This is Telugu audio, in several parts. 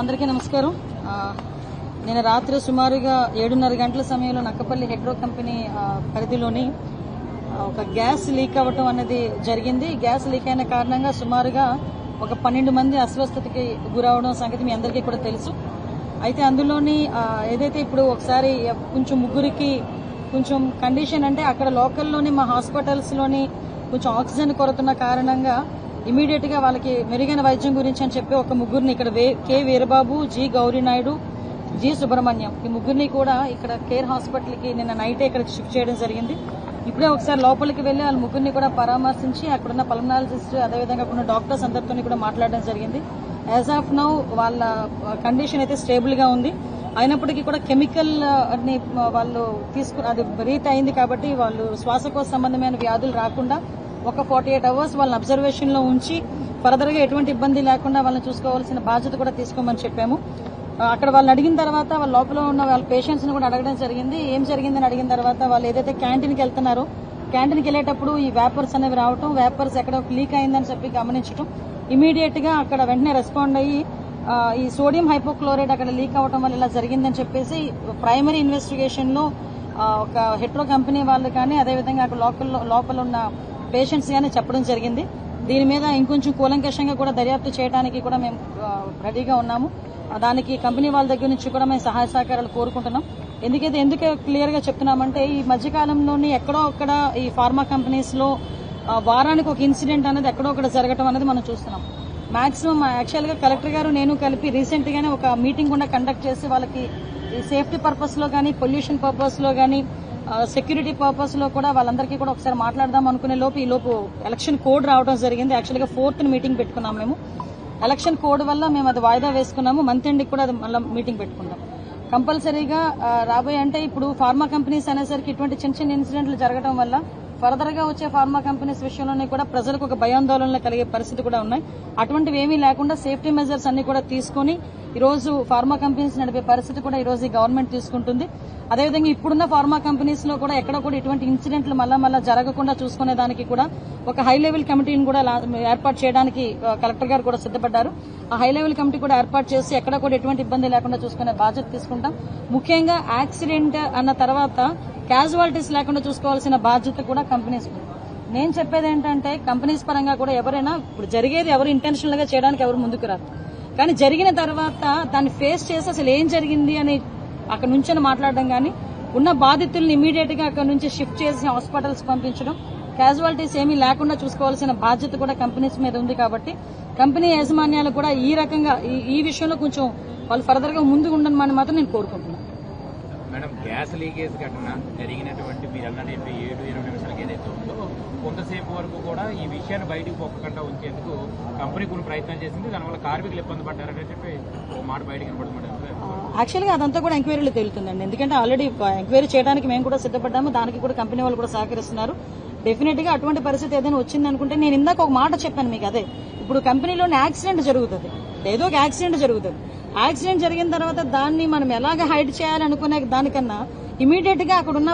అందరికీ నమస్కారం. నేను రాత్రి సుమారుగా ఏడున్నర గంటల సమయంలో నక్కపల్లి హెడ్రో కంపెనీ పరిధిలోని ఒక గ్యాస్ లీక్ అవ్వటం అనేది జరిగింది. గ్యాస్ లీక్ అయిన కారణంగా సుమారుగా ఒక పన్నెండు మంది అస్వస్థతకి గురవడం సంగతి మీ అందరికీ కూడా తెలుసు. అయితే అందులోని ఏదైతే ఇప్పుడు ఒకసారి కొంచెం ముగ్గురికి కొంచెం కండిషన్ అంటే అక్కడ లోకల్లోని మా హాస్పిటల్స్లోని కొంచెం ఆక్సిజన్ కొరతున్న కారణంగా ఇమీడియట్గా వాళ్ళకి మెరుగైన వైద్యం గురించి అని చెప్పి ఒక ముగ్గురిని ఇక్కడ వే- వీరబాబు జి గౌరీనాయుడు జి సుబ్రహ్మణ్యం. ఈ ముగ్గురిని కూడా ఇక్కడ కేర్ హాస్పిటల్కి నిన్న నైటే ఇక్కడ షిఫ్ట్ చేయడం జరిగింది. ఇప్పుడే ఒకసారి లోపలికి వెళ్ళి వాళ్ళ ముగ్గురిని కూడా పరామర్శించి అక్కడున్న పల్మనాలజిస్ట్ అదేవిధంగా అక్కడ డాక్టర్స్ అందరితో కూడా మాట్లాడడం జరిగింది. యాజ్ ఆఫ్ నౌ వాళ్ళ కండిషన్ అయితే స్టేబుల్గా ఉంది. అయినప్పటికీ కూడా కెమికల్ని వాళ్ళు తీసుకు అది బ్రీత్ అయింది కాబట్టి వాళ్ళు శ్వాసకోశ సంబంధమైన వ్యాధులు రాకుండా ఒక ఫార్టీ ఎయిట్ అవర్స్ వాళ్ళని అబ్జర్వేషన్లో ఉంచి ఫర్దర్గా ఎటువంటి ఇబ్బంది లేకుండా వాళ్ళని చూసుకోవాల్సిన బాధ్యత కూడా తీసుకోమని చెప్పాము. అక్కడ వాళ్ళని అడిగిన తర్వాత వాళ్ళ లోపల ఉన్న వాళ్ళ పేషెంట్స్ని కూడా అడగడం జరిగింది. ఏం జరిగిందని అడిగిన తర్వాత వాళ్ళు ఏదైతే క్యాంటీన్కి వెళ్తున్నారో క్యాంటీన్కి వెళ్ళేటప్పుడు ఈ వేపర్స్ అనేవి రావటం వేపర్స్ ఎక్కడ లీక్ అయిందని చెప్పి గమనించడం ఇమీడియట్గా అక్కడ వెంటనే రెస్పాండ్ అయ్యి ఈ సోడియం హైపోక్లోరైడ్ అక్కడ లీక్ అవటం వల్ల ఇలా జరిగిందని చెప్పేసి ప్రైమరీ ఇన్వెస్టిగేషన్లో ఒక హెట్రో కంపెనీ వాళ్ళు కానీ అదేవిధంగా అక్కడ లోకల్ లోపల ఉన్న పేషెంట్స్ కానీ చెప్పడం జరిగింది. దీని మీద ఇంకొంచెం కూలంకషంగా కూడా దర్యాప్తు చేయడానికి కూడా మేము రెడీగా ఉన్నాము. దానికి కంపెనీ వాళ్ళ దగ్గర నుంచి కూడా మేము సహాయ సహకారాలు కోరుకుంటున్నాం. ఎందుకైతే ఎందుకు క్లియర్గా చెప్తున్నామంటే ఈ మధ్యకాలంలోని ఎక్కడో అక్కడ ఈ ఫార్మా కంపెనీస్లో వారానికి ఒక ఇన్సిడెంట్ అనేది ఎక్కడో ఒకటి జరగటం అనేది మనం చూస్తున్నాం. మాక్సిమం యాక్చువల్గా కలెక్టర్ గారు నేను కలిపి రీసెంట్ గానే ఒక మీటింగ్ కూడా కండక్ట్ చేసి వాళ్ళకి ఈ సేఫ్టీ పర్పస్లో కానీ పొల్యూషన్ పర్పస్లో కానీ సెక్యూరిటీ పర్పస్లో కూడా వాళ్ళందరికీ కూడా ఒకసారి మాట్లాడదాం అనుకునే లోపు ఈ లోపు ఎలక్షన్ కోడ్ రావడం జరిగింది. యాక్చువల్గా ఫోర్త్ మీటింగ్ పెట్టుకున్నాం మేము. ఎలక్షన్ కోడ్ వల్ల మేము అది వాయిదా వేసుకున్నాము. మంత్ ఎండ్కి కూడా అది మళ్ళీ మీటింగ్ పెట్టుకుంటాం. కంపల్సరీగా రాబోయే అంటే ఇప్పుడు ఫార్మా కంపెనీస్ అనేసరికి ఇటువంటి చిన్న చిన్న ఇన్సిడెంట్లు జరగడం వల్ల ఫర్దర్గా వచ్చే ఫార్మా కంపెనీస్ విషయంలోనే కూడా ప్రజలకు ఒక భయాందోళనలు కలిగే పరిస్థితి కూడా ఉన్నాయి. అటువంటివి ఏమీ లేకుండా సేఫ్టీ మెజర్స్ అన్ని కూడా తీసుకొని ఈ రోజు ఫార్మా కంపెనీస్ నడిపే పరిస్థితి కూడా ఈ రోజు ఈ గవర్నమెంట్ తీసుకుంటుంది. అదేవిధంగా ఇప్పుడున్న ఫార్మా కంపెనీస్లో కూడా ఎక్కడ కూడా ఇటువంటి ఇన్సిడెంట్లు మళ్ళా మళ్ళా జరగకుండా చూసుకునే దానికి కూడా ఒక హై లెవెల్ కమిటీని కూడా లా- ఏర్పాటు చేయడానికి కలెక్టర్ గారు కూడా సిద్ధపడ్డారు. ఆ హై లెవెల్ కమిటీ కూడా ఏర్పాటు చేసి ఎక్కడ కూడా ఎటువంటి ఇబ్బంది లేకుండా చూసుకునే బాధ్యత తీసుకుంటాం. ముఖ్యంగా యాక్సిడెంట్ అన్న తర్వాత క్యాజువాలిటీస్ లేకుండా చూసుకోవాల్సిన బాధ్యత కూడా కంపెనీస్ నేను చెప్పేది ఏంటంటే కంపెనీస్ పరంగా కూడా ఎవరైనా ఇప్పుడు జరిగేది ఎవరు ఇంటెన్షనల్గా చేయడానికి ఎవరు ముందుకు రాదు కానీ జరిగిన తర్వాత దాన్ని ఫేస్ చేసి అసలు ఏం జరిగింది అని అక్కడ నుంచి మాట్లాడడం కానీ ఉన్న బాధితుల్ని ఇమీడియట్గా అక్కడ నుంచి షిఫ్ట్ చేసి హాస్పిటల్స్ పంపించడం క్యాజువాలిటీస్ ఏమీ లేకుండా చూసుకోవాల్సిన బాధ్యత కూడా కంపెనీస్ మీద ఉంది కాబట్టి కంపెనీ యాజమాన్యాలు కూడా ఈ రకంగా ఈ- ఈ విషయంలో కొంచెం వాళ్ళు ఫర్దర్గా ముందుకు ఉండని మాత్రం నేను కోరుకుంటున్నాను. మేడం గ్యాస్ లీకేజ్ ఘటన జరిగినటువంటి మీరు అన్నటువంటి ఏడు ఇరవై నిమిషాలకి ఏదైతే ఉందో కొంతసేపు వరకు కూడా ఈ విషయాన్ని బయటకు పొక్కకుండా ఉంచేందుకు కంపెనీ కొన్ని ప్రయత్నం చేసింది. దానివల్ల కార్మికులు ఇబ్బంది పడ్డారని చెప్పి ఒక మాట బయటకు కనపడుతుంది యాక్చువల్గా అదంతా కూడా ఎంక్వైరీలు తేలుతుందండి. ఎందుకంటే ఆల్రెడీ ఎంక్వైరీ చేయడానికి మేము కూడా సిద్ధపడ్డాము. దానికి కూడా కంపెనీ వాళ్ళు కూడా సహకరిస్తున్నారు. డెఫినెట్గా అటువంటి పరిస్థితి ఏదైనా వచ్చింది అనుకుంటే నేను ఇందాక ఒక మాట చెప్పాను మీకు అదే. ఇప్పుడు కంపెనీలోనే యాక్సిడెంట్ జరుగుతుంది. ఏదో ఒక యాక్సిడెంట్ జరుగుతుంది. యాక్సిడెంట్ జరిగిన తర్వాత దాన్ని మనం ఎలాగ హైడ్ చేయాలనుకునే దానికన్నా ఇమీడియట్గా అక్కడ ఉన్న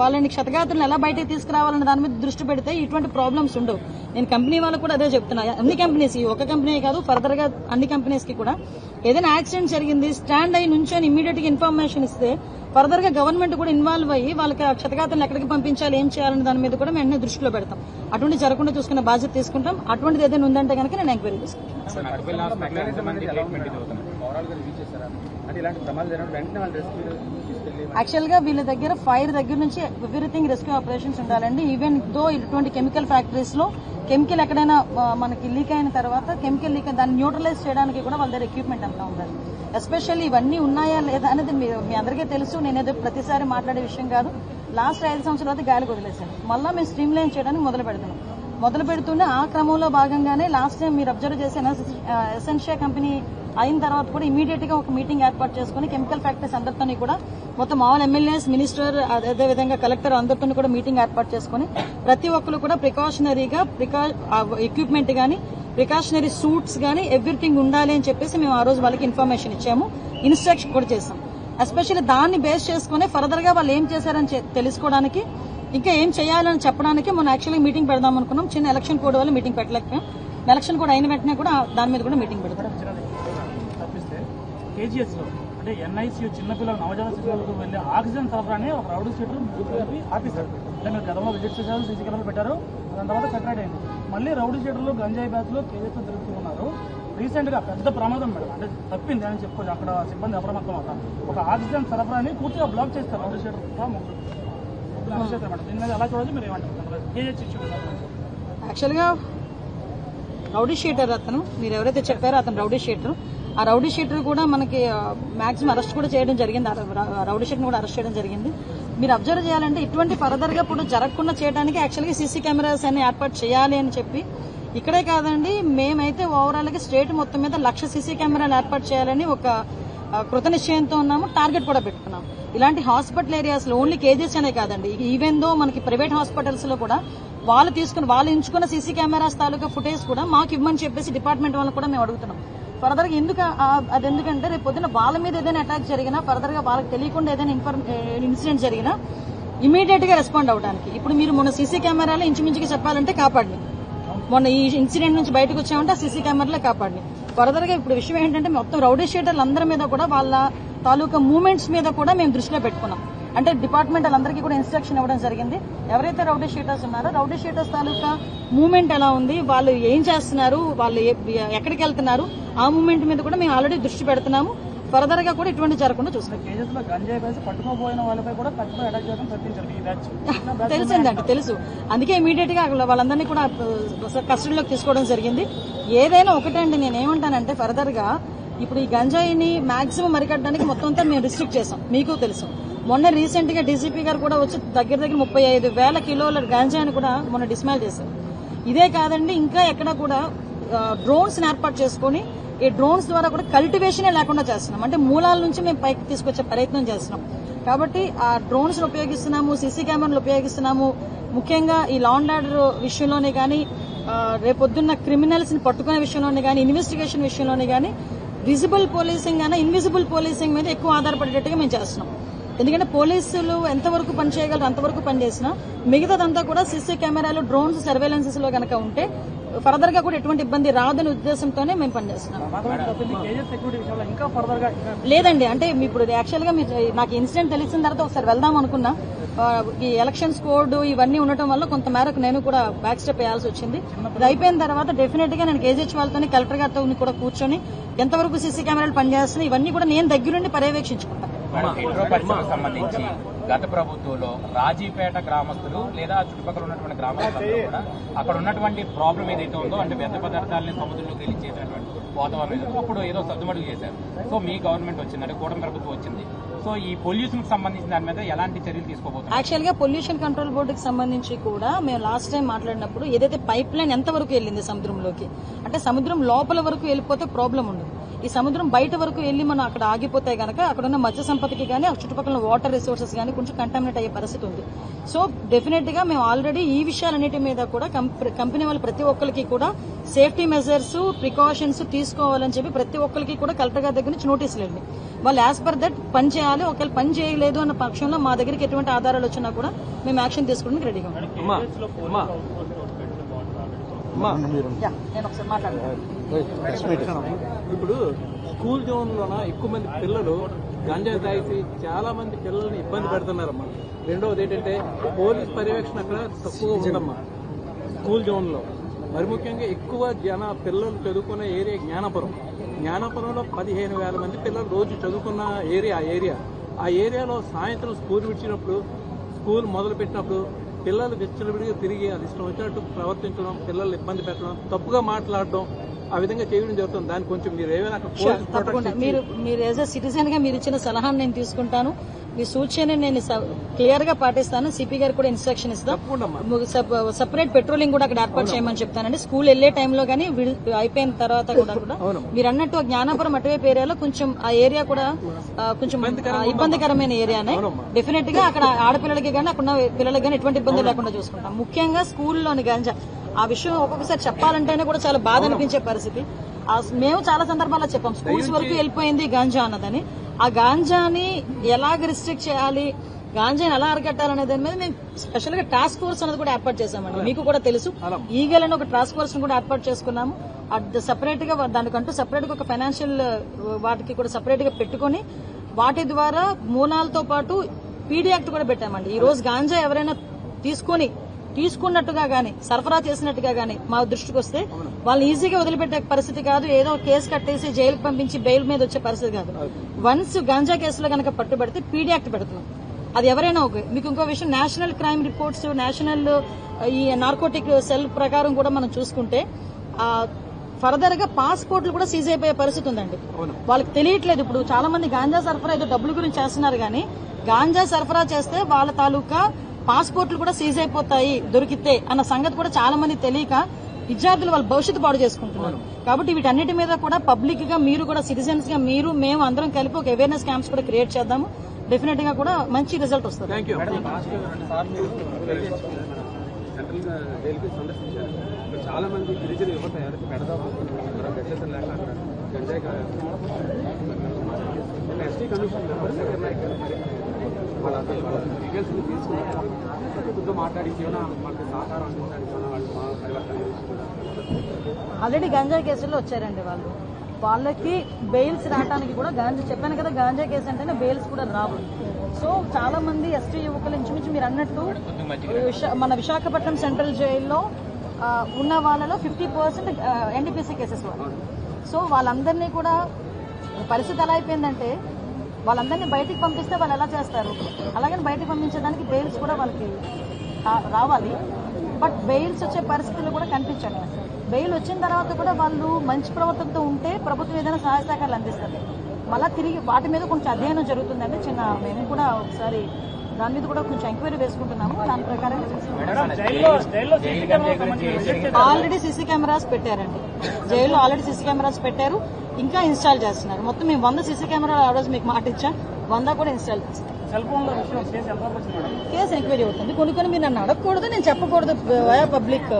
వాళ్ళని క్షతగాతులను ఎలా బయటకు తీసుకురావాలన్న దాని మీద దృష్టి పెడితే ఇటువంటి ప్రాబ్లమ్స్ ఉండవు. నేను కంపెనీ వాళ్ళకు కూడా అదే చెప్తున్నా. అన్ని కంపెనీస్ ఒక కంపెనీ కాదు ఫర్దర్గా అన్ని కంపెనీస్కి కూడా ఏదైనా యాక్సిడెంట్ జరిగింది స్టాండ్ అయి నుంచొని ఇమీడియట్గా ఇన్ఫర్మేషన్ ఇస్తే ఫర్దర్గా గవర్నమెంట్ కూడా ఇన్వాల్వ్ అయ్యి వాళ్ళకి ఆ ఎక్కడికి పంపించాలి ఏం చేయాలనే దాని మీద కూడా మేము దృష్టిలో పెడతాం. అటువంటి జరగకుండా చూసుకునే బాధ్యత తీసుకుంటాం. అటువంటిది ఏదైనా ఉందంటే కనుక నేను ఎంక్వైరీ చేసుకుంటాను. యాక్చువల్గా వీళ్ళ దగ్గర ఫైర్ దగ్గర నుంచి ఎవ్రీథింగ్ రెస్క్యూ ఆపరేషన్స్ ఉండాలండి. ఈవెన్ దో ఇటువంటి కెమికల్ ఫ్యాక్టరీస్లో కెమికల్ ఎక్కడైనా మనకి లీక్ అయిన తర్వాత కెమికల్ లీక్ దాన్ని న్యూట్రలైజ్ చేయడానికి కూడా వాళ్ళ దగ్గర ఎక్విప్మెంట్ అంతా ఉండాలి. ఎస్పెషల్లీ ఇవన్నీ ఉన్నాయా లేదా అనేది మీ మీ అందరికీ తెలుసు. నేనేదో ప్రతిసారి మాట్లాడే విషయం కాదు. లాస్ట్ ఐదు సంవత్సరాలు గాలి వదిలేశాను. మళ్ళీ మేము స్ట్రీమ్ లైన్ చేయడానికి మొదలు పెడుతున్నాం. మొదలు పెడుతూనే ఆ క్రమంలో భాగంగానే లాస్ట్ టైం మీరు అబ్జర్వ్ చేసిన ఎసెన్షియా కంపెనీ అయిన తర్వాత కూడా ఇమీడియట్గా ఒక మీటింగ్ ఏర్పాటు చేసుకుని కెమికల్ ఫ్యాక్టరీస్ అందరితో కూడా మొత్తం ఆల్ ఎమ్మెల్యేస్ మినిస్టర్ అదే విధంగా కలెక్టర్ అందరితో కూడా మీటింగ్ ఏర్పాటు చేసుకుని ప్రతి ఒక్కరు కూడా ప్రికాషనరీగా ప్రికా ఎక్విప్మెంట్ గానీ ప్రికాషనరీ సూట్స్ గానీ ఎవ్రీథింగ్ ఉండాలి అని చెప్పేసి మేము ఆ రోజు వాళ్ళకి ఇన్ఫర్మేషన్ ఇచ్చాము. ఇన్స్ట్రక్షన్ కూడా చేసాం ఎస్పెషల్లీ దాన్ని బేస్ చేసుకుని ఫర్దర్గా వాళ్ళు ఏం చేశారని తెలుసుకోవడానికి ఇంకా ఏం చేయాలని చెప్పడానికి మనం యాక్చువల్లీ మీటింగ్ పెడదాం అనుకున్నాం. చిన్న ఎలక్షన్ కోడ్ వల్ల మీటింగ్ పెట్టలేకపోయాం. ఎలక్షన్ కూడా అయిన వెంటనే కూడా దాని మీద కూడా మీటింగ్ పెడతాం. కేజీఎస్లో కేజీఎస్ అంటే ఎన్ఐసీ చిన్నపిల్లలు నవజాత శిశువులకు వెళ్ళే ఆక్సిజన్ సరఫరాని ఒక రౌడీ సీటర్ కలిపి ఆపేశారు అంటే మీరు గతంలో విజిట్ చేశారు సీసీ కెమెరాలు పెట్టారు. దాని తర్వాత సెటరేట్ అయింది. మళ్ళీ రౌడీ స్టేట్లో గంజాయి బ్యాచ్లో కేజీఎస్లో ఉన్నారు రీసెంట్గా పెద్ద ప్రమాదం మేడం అంటే తప్పింది అని చెప్పుకోవచ్చు. అక్కడ సిబ్బంది అప్రమత్తం అవుతాం ఒక ఆక్సిజన్ సరఫరాని పూర్తిగా బ్లాక్ చేస్తారు రౌడీ సీటర్ మేడం. దీని మీద ఎలా చూడాలి మీరు ఏమంటారు? కేజీఎస్ ఇష్యూ యాక్చువల్గా రౌడీ షీటర్ అతను మీరు ఎవరైతే చెప్పారో అతను రౌడీ షీటర్ ఆ రౌడీ షీటర్ కూడా మనకి మాక్సిమం అరెస్ట్ కూడా చేయడం జరిగింది. రౌడీ షీట్ని కూడా అరెస్ట్ చేయడం జరిగింది. మీరు అబ్జర్వ్ చేయాలంటే ఇటువంటి ఫర్దర్గా ఇప్పుడు జరగకుండా చేయడానికి యాక్చువల్గా సీసీ కెమెరాస్ అన్ని ఏర్పాటు చేయాలి అని చెప్పి ఇక్కడే కాదండి మేమైతే ఓవరాల్గా స్టేట్ మొత్తం మీద లక్ష సీసీ కెమెరాలు ఏర్పాటు చేయాలని ఒక కృత నిశ్చయంతో ఉన్నాము. టార్గెట్ కూడా పెట్టుకున్నాం ఇలాంటి హాస్పిటల్ ఏరియాస్లో ఓన్లీ కేజెస్ అనే కాదండి. ఈవెన్ దో మనకి ప్రైవేట్ హాస్పిటల్స్లో కూడా వాళ్ళు తీసుకుని వాళ్ళు ఎంచుకున్న సీసీ కెమెరాస్ తాలూకా ఫుటేజ్ కూడా మాకు ఇవ్వమని చెప్పేసి డిపార్ట్మెంట్ వాళ్ళని కూడా మేము అడుగుతున్నాం. ఫర్దర్గా ఎందుకు అది ఎందుకంటే రేపు పొద్దున వాళ్ళ మీద ఏదైనా అటాక్ జరిగినా ఫర్దర్గా వాళ్ళకి తెలియకుండా ఏదైనా ఇన్ఫర్మ్ ఇన్సిడెంట్ జరిగినా ఇమీడియట్గా రెస్పాండ్ అవడానికి. ఇప్పుడు మీరు మొన్న సీసీ కెమెరాలో ఇంచుమించుగా చెప్పాలంటే కాపాడి మొన్న ఈ ఇన్సిడెంట్ నుంచి బయటకు వచ్చామంటే ఆ సీసీ కెమెరాలే కాపాడి ఫర్దర్గా ఇప్పుడు విషయం ఏంటంటే మొత్తం రౌడీ షీటర్లు అందరి మీద కూడా వాళ్ళ తాలూకా మూమెంట్స్ మీద కూడా మేము దృష్టిలో పెట్టుకున్నాం. అంటే డిపార్ట్మెంట్ వాళ్ళందరికీ కూడా ఇన్స్ట్రక్షన్ ఇవ్వడం జరిగింది. ఎవరైతే రౌడీ షీటర్స్ ఉన్నారో రౌడీ షీటర్స్ తాలూకా మూమెంట్ ఎలా ఉంది వాళ్ళు ఏం చేస్తున్నారు వాళ్ళు ఎక్కడికి వెళ్తున్నారు ఆ మూమెంట్ మీద కూడా మేము ఆల్రెడీ దృష్టి పెడుతున్నాము. ఫర్దర్గా కూడా ఇటువంటి జరగకుండా బ్యాచ్ తెలిసిందండి తెలుసు. అందుకే ఇమీడియట్గా వాళ్ళందరినీ కూడా కస్టడీలోకి తీసుకోవడం జరిగింది. ఏదైనా ఒకటండి నేను ఏమంటానంటే ఫర్దర్గా ఇప్పుడు ఈ గంజాయిని మాక్సిమం అరికట్టడానికి మొత్తం అంతా మేము రిస్ట్రిక్ట్ చేసాం. మీకు తెలుసు. మొన్న రీసెంట్గా డీజీపీ గారు కూడా వచ్చి దగ్గర దగ్గర ముప్పై ఐదు వేల కిలోల గంజాయిని కూడా మొన్న డిస్మాల్ చేశారు. ఇదే కాదండి ఇంకా ఎక్కడ కూడా డ్రోన్స్ ఏర్పాటు చేసుకొని ఈ డ్రోన్స్ ద్వారా కూడా కల్టివేషనే లేకుండా చేస్తున్నాం. అంటే మూలాల నుంచి మేము పైకి తీసుకొచ్చే ప్రయత్నం చేస్తున్నాం. కాబట్టి ఆ డ్రోన్స్ ఉపయోగిస్తున్నాము సీసీ కెమెరాలు ఉపయోగిస్తున్నాము. ముఖ్యంగా ఈ లా అండ్ ఆర్డర్ విషయంలోనే కానీ రేపొద్దున్న క్రిమినల్స్ని పట్టుకునే విషయంలోనే కానీ ఇన్వెస్టిగేషన్ విషయంలోనే కానీ విజిబుల్ పోలీసింగ్ అయినా ఇన్విజిబుల్ పోలీసింగ్ మీద ఎక్కువ ఆధారపడేటట్టుగా మేము చేస్తున్నాం. ఎందుకంటే పోలీసులు ఎంతవరకు పని చేయగలరు అంతవరకు పనిచేసినా మిగతాదంతా కూడా సిసి కెమెరాలు డ్రోన్స్ సర్వేలెన్సెస్లో కనుక ఉంటే ఫర్దర్గా కూడా ఎటువంటి ఇబ్బంది రాదనే ఉద్దేశంతోనే మేము పనిచేస్తున్నాం. లేదండి అంటే ఇప్పుడు యాక్చువల్గా మీరు నాకు ఇన్సిడెంట్ తెలిసిన తర్వాత ఒకసారి వెళ్దాం అనుకున్నా. ఈ ఎలక్షన్స్ కోడ్ ఇవన్నీ ఉండటం వల్ల కొంత మేరకు నేను కూడా బ్యాక్ స్టెప్ వేయాల్సి వచ్చింది. ఇది అయిపోయిన తర్వాత డెఫినెట్గా నేను కేజీహెచ్ వాళ్ళతో కలెక్టర్ గారితో కూడా కూర్చొని ఎంతవరకు సీసీ కెమెరాలు పనిచేస్తున్నాయి ఇవన్నీ కూడా నేను దగ్గరుండి పర్యవేక్షించుకుంటాను సంబంధించి గత ప్రభుత్వంలో రాజీపేట గ్రామస్తులు లేదా చుట్టుపక్కల ఉన్నటువంటి గ్రామస్తులు కూడా అక్కడ ఉన్నటువంటి ప్రాబ్లం ఏదైతే ఉందో అంటే వ్యర్థ పదార్థాలని సముద్రంలోకి వెళ్ళి చేసినటువంటి వాతావరణం అప్పుడు ఏదో సర్దుమడుగు చేశారు. సో మీ గవర్నమెంట్ వచ్చింది అంటే కూటమి ప్రభుత్వం వచ్చింది. సో ఈ పొల్యూషన్కి సంబంధించిన దాని మీద ఎలాంటి చర్యలు తీసుకోబోతున్నారు? యాక్చువల్గా పొల్యూషన్ కంట్రోల్ బోర్డుకి సంబంధించి కూడా మేము లాస్ట్ టైం మాట్లాడినప్పుడు ఏదైతే పైప్ లైన్ ఎంత వరకు వెళ్ళింది సముద్రంలోకి? అంటే సముద్రం లోపల వరకు వెళ్ళిపోతే ప్రాబ్లం ఉండదు. ఈ సముద్రం బయట వరకు వెళ్ళి మనం అక్కడ ఆగిపోతే గనక అక్కడ ఉన్న మత్స్య సంపదకి కానీ ఆ చుట్టుపక్కల వాటర్ రిసోర్సెస్ కానీ కొంచెం కంటామినేట్ అయ్యే పరిస్థితి ఉంది. సో డెఫినెట్గా మేము ఆల్రెడీ ఈ విషయాలన్నిటి మీద కూడా కంపెనీ వాళ్ళు ప్రతి ఒక్కరికి కూడా సేఫ్టీ మెజర్స్ ప్రికాషన్స్ తీసుకోవాలని చెప్పి ప్రతి ఒక్కరికి కూడా కలెక్టర్ గారి దగ్గర నుంచి నోటీసులు వెళ్ళి వాళ్ళు యాజ్ పర్ దట్ పని చేయాలి ఒకవేళ పని చేయలేదు అన్న పక్షంలో మా దగ్గరికి ఎటువంటి ఆధారాలు వచ్చినా కూడా మేము యాక్షన్ తీసుకోవడానికి రెడీగా ఉన్నాం. ఇప్పుడు స్కూల్ జోన్లోన ఎక్కువ మంది పిల్లలు గంజాయి తాగిసి చాలా మంది పిల్లల్ని ఇబ్బంది పెడుతున్నారమ్మా. రెండవది ఏంటంటే పోలీస్ పర్యవేక్షణ అక్కడ తక్కువ ఉందమ్మా. స్కూల్ జోన్లో మరి ముఖ్యంగా ఎక్కువ జన పిల్లలు చదువుకునే ఏరియా జ్ఞానపురం. జ్ఞానపురంలో పదిహేను వేల మంది పిల్లలు రోజు చదువుకున్న ఏరియా ఆ ఏరియా. ఆ ఏరియాలో సాయంత్రం స్కూల్ విడిచినప్పుడు స్కూల్ మొదలు పెట్టినప్పుడు పిల్లలు విచ్చలవిడిగా తిరిగి అది ఇష్టం వచ్చినట్టు ప్రవర్తించడం పిల్లల్ని ఇబ్బంది పెట్టడం తప్పుగా మాట్లాడడం ఆ విధంగా చేయడం జరుగుతుంది. దానికి కొంచెం మీరు ఏమైనా తప్పకుండా. మీరు మీరు యాజ్ అ సిటిజన్గా మీరు ఇచ్చిన సలహాను నేను తీసుకుంటాను. మీ సూచన నేను క్లియర్గా పాటిస్తాను. సిపి గారు కూడా ఇన్స్ట్రక్షన్ ఇస్తాం. తప్పకుండా సపరేట్ పెట్రోలింగ్ కూడా అక్కడ ఏర్పాటు చేయమని చెప్తానండి. స్కూల్ వెళ్ళే టైంలో కానీ అయిపోయిన తర్వాత కూడా కూడా మీరు అన్నట్టు జ్ఞానాపురం అటువైపు ఏరియాలో కొంచెం ఆ ఏరియా కూడా కొంచెం ఇబ్బందికరమైన ఏరియానే డెఫినెట్గా అక్కడ ఆడపిల్లలకి కానీ అక్కడ పిల్లలకి కానీ ఎటువంటి ఇబ్బంది లేకుండా చూసుకుంటాం. ముఖ్యంగా స్కూల్లోని గంజా ఆ విషయం ఒక్కొక్కసారి చెప్పాలంటేనే కూడా చాలా బాధ అనిపించే పరిస్థితి. మేము చాలా సందర్భాల్లో చెప్పాం స్కూల్స్ వరకు వెళ్ళిపోయింది గాంజా అన్నదని. ఆ గాంజాని ఎలాగ రిస్ట్రిక్ట్ చేయాలి గాంజాని ఎలా అరికట్టాలనే దాని మీద మేము స్పెషల్గా టాస్క్ ఫోర్స్ అనేది కూడా ఏర్పాటు చేశామండి. మీకు కూడా తెలుసు. ఈగల్ అని ఒక టాస్క్ ఫోర్స్ కూడా ఏర్పాటు చేసుకున్నాము. సెపరేట్గా దానికంటూ సెపరేట్గా ఒక ఫైనాన్షియల్ వాటికి కూడా సెపరేట్గా పెట్టుకొని వాటి ద్వారా మూనాలతో పాటు పీడీ యాక్ట్ కూడా పెట్టామండి. ఈ రోజు గాంజా ఎవరైనా తీసుకొని తీసుకున్నట్టుగా గానీ సరఫరా చేసినట్టుగా గానీ మా దృష్టికి వస్తే వాళ్ళని ఈజీగా వదిలిపెట్టే పరిస్థితి కాదు. ఏదో కేసు కట్టేసి జైలుకి పంపించి బెయిల్ మీద వచ్చే పరిస్థితి కాదు. వన్స్ గాంజా కేసులో గనక పట్టుబడితే పీడీ యాక్ట్ పెడుతున్నాం. అది ఎవరైనా ఓకే మీకు ఇంకో విషయం నేషనల్ క్రైమ్ రిపోర్ట్స్ నేషనల్ ఈ నార్కోటిక్ సెల్ ప్రకారం కూడా మనం చూసుకుంటే ఫర్దర్గా పాస్పోర్ట్లు కూడా సీజ్ అయిపోయే పరిస్థితి ఉందండి. వాళ్ళకి తెలియట్లేదు. ఇప్పుడు చాలా మంది గాంజా సరఫరా ఏదో డబ్బుల గురించి చేస్తున్నారు కానీ గాంజా సరఫరా చేస్తే వాళ్ళ తాలూకా పాస్పోర్ట్లు కూడా సీజ్ అయిపోతాయి దొరికితే అన్న సంగతి కూడా చాలా మంది తెలియక విద్యార్థులు వాళ్ళ భవిష్యత్తు పాడు చేసుకుంటున్నారు కాబట్టి వీటన్నిటి మీద కూడా పబ్లిక్గా మీరు కూడా సిటిజన్స్గా మీరు మేము అందరం కలిపి ఒక అవేర్నెస్ క్యాంప్స్ కూడా క్రియేట్ చేద్దాము డెఫినెట్గా కూడా మంచి రిజల్ట్ వస్తుంది చాలా మంది గిరిజన యువత పెడదాం లేక ఎస్టీ కమిషన్ మెంబర్స్ వాళ్ళ వాళ్ళ డీటెయిల్స్ తీసుకుని మనకి సహకారం వాళ్ళు మా పరివర్తన ఆల్రెడీ గంజా కేసుల్లో వచ్చారండి వాళ్ళు. వాళ్ళకి బెయిల్స్ రావడానికి కూడా గాంజా చెప్పాను కదా గాంజా కేసు అంటేనే బెయిల్స్ కూడా రావు. సో చాలా మంది ఎస్టీ యువకులు ఇంచుమించు మీరు అన్నట్టు మన విశాఖపట్నం సెంట్రల్ జైల్లో ఉన్న వాళ్ళలో ఫిఫ్టీ పర్సెంట్ ఎన్డీపీసీ కేసెస్ వాళ్ళు. సో వాళ్ళందరినీ కూడా పరిస్థితి ఎలా అయిపోయిందంటే వాళ్ళందరినీ బయటికి పంపిస్తే వాళ్ళు ఎలా చేస్తారు? అలాగని బయటికి పంపించడానికి బెయిల్స్ కూడా వాళ్ళకి రా- రావాలి. బట్ బెయిల్స్ వచ్చే పరిస్థితులు కూడా కనిపించండి బెయిల్ వచ్చిన తర్వాత కూడా వాళ్ళు మంచి ప్రవర్తనతో ఉంటే ప్రభుత్వం ఏదైనా సహాయ సహకారాలు అందిస్తుంది. మళ్ళీ తిరిగి వాటి మీద కొంచెం అధ్యయనం జరుగుతుందండి. చిన్న మేము కూడా ఒకసారి దాని మీద కూడా కొంచెం ఎంక్వైరీ వేసుకుంటున్నాము. దాని ప్రకారం. ఆల్రెడీ సీసీ కెమెరాస్ పెట్టారండి. జైల్లో ఆల్రెడీ సీసీ కెమెరాస్ పెట్టారు. ఇంకా ఇన్స్టాల్ చేస్తున్నారు. మొత్తం మేము వంద సీసీ కెమెరాలు ఆ రోజు మీకు మాట ఇచ్చాం. వంద కూడా ఇన్స్టాల్ చేస్తాం. కేసు ఎంక్వైరీ అవుతుంది. కొన్ని కొన్ని మీరు నన్ను అడగకూడదు నేను చెప్పకూడదు వయా పబ్లిక్.